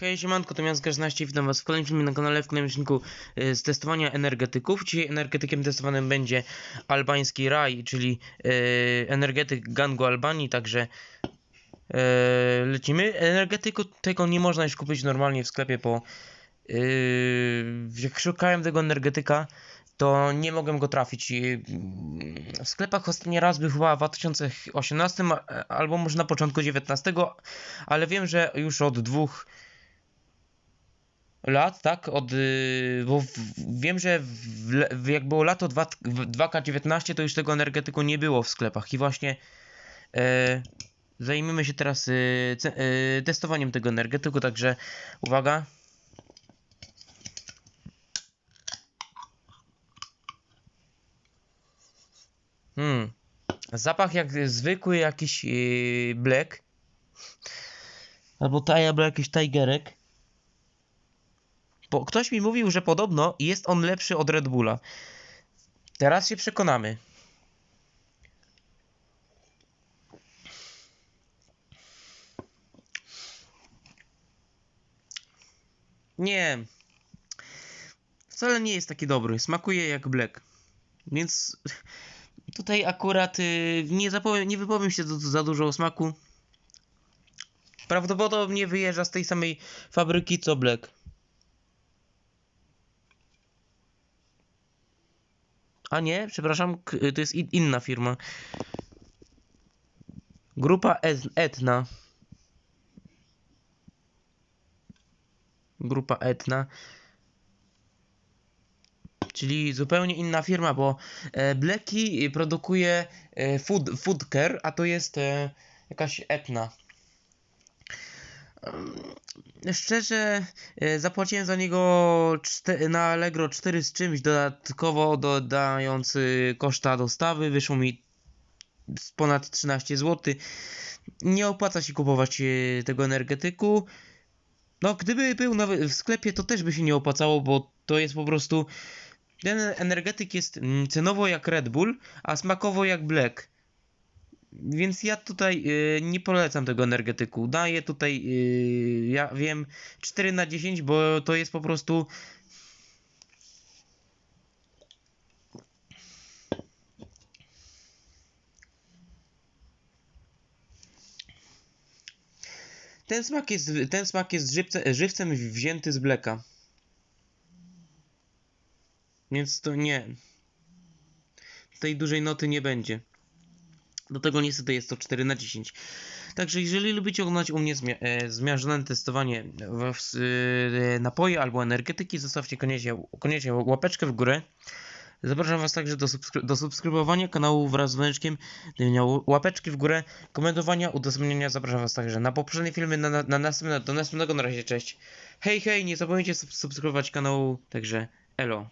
Hej, siemanko, to Miazga16, witam was w kolejnym filmie na kanale, w kolejnym odcinku e, z testowania energetyków. Dzisiaj energetykiem testowanym będzie albański raj, czyli e, energetyk gangu Albanii, także e, lecimy. Energetyku tego nie można już kupić normalnie w sklepie, bo e, jak szukałem tego energetyka, to nie mogłem go trafić. W sklepach ostatni raz był chyba w 2018 a- albo może na początku 19, ale wiem, że już od dwóch lat, tak? Od, y, bo w, wiem, że w, w, jak było lato dwa- w 2K19, to już tego energetyku nie było w sklepach. I właśnie e, zajmiemy się teraz ce- y, testowaniem tego energetyku, także uwaga. Hmm. Zapach jak zwykły jakiś black. Albo taj, albo jakiś tigerek. Bo ktoś mi mówił, że podobno jest on lepszy od Red Bulla. Teraz się przekonamy. Nie. Wcale nie jest taki dobry. Smakuje jak Black. Więc tutaj akurat y, nie, zapowiem, nie wypowiem się za, dużo o smaku. Prawdopodobnie wyjeżdża z tej samej fabryki co Black. A nie, przepraszam, k- to jest in- inna firma. Grupa Et- Etna. Grupa Etna. Czyli zupełnie inna firma, bo e, Blacki produkuje e, food, food a to jest e, jakaś Etna. Szczerze, e, zapłaciłem za niego na Allegro 4 z czymś, dodatkowo dodając koszta dostawy, wyszło mi ponad 13 zł. Nie opłaca się kupować e, tego energetyku. No, gdyby był nowy w sklepie, to też by się nie opłacało, bo to jest po prostu. Ten energetyk jest mm, cenowo jak Red Bull, a smakowo jak Black. Więc ja tutaj y, nie polecam tego energetyku. Daję tutaj, y, ja wiem, 4 na 10, bo to jest po prostu. Ten smak jest, ten smak jest żywce, żywcem wzięty z Blacka. Więc to nie. Tej dużej noty nie będzie. Do tego niestety jest to 4 na 10. Także jeżeli lubicie oglądać u mnie zmia- e, zmiażdżone testowanie e, napoje albo energetyki, zostawcie koniecznie, koniecznie łapeczkę w górę. Zapraszam Was także do, subskry- do subskrybowania kanału wraz z dzwoneczkiem, łapeczki w górę, komentowania, udostępniania. Zapraszam Was także na poprzednie filmy, na, na, na następne, do następnego na razie, cześć. Hej, hej, nie zapomnijcie sub- subskrybować kanału, także elo.